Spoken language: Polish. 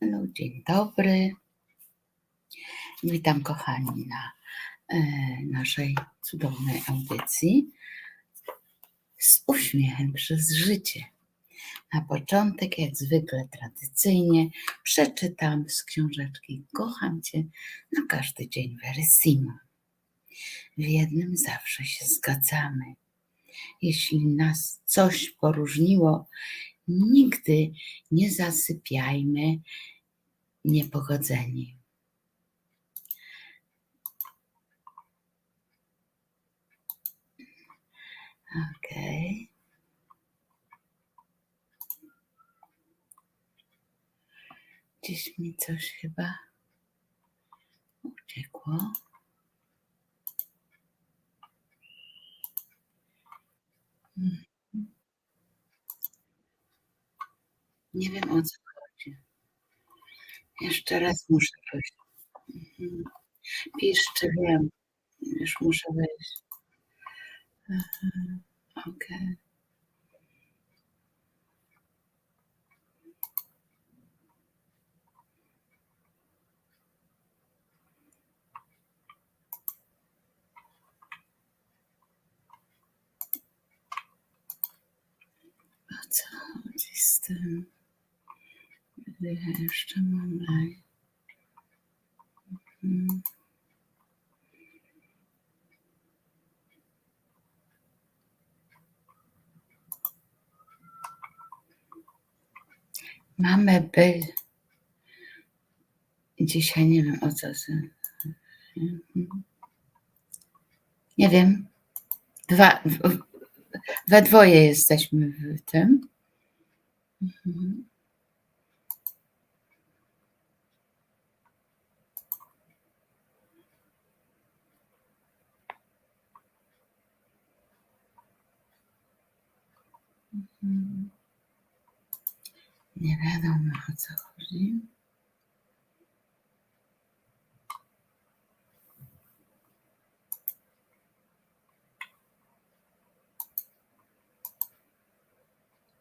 Hello, dzień dobry. Witam kochani na e, naszej cudownej audycji z uśmiechem przez życie. Na początek, jak zwykle tradycyjnie, przeczytam z książeczki Kocham Cię na każdy dzień Verissimo. W jednym zawsze się zgadzamy. Jeśli nas coś poróżniło, nigdy nie zasypiajmy niepogodzeni. Okej. Gdzieś mi coś chyba uciekło. Mhm. Nie wiem o co chodzi. Jeszcze raz muszę wejść. Mhm. Piszczy, wiem. Już muszę wejść. Okej. O co? Ja jeszcze live? Mhm. Mamy by. Dzisiaj nie wiem o co. z-. Nie wiem. Dwa, we dwoje jesteśmy w tym. Mhm. Nie wiadomo o co chodzi.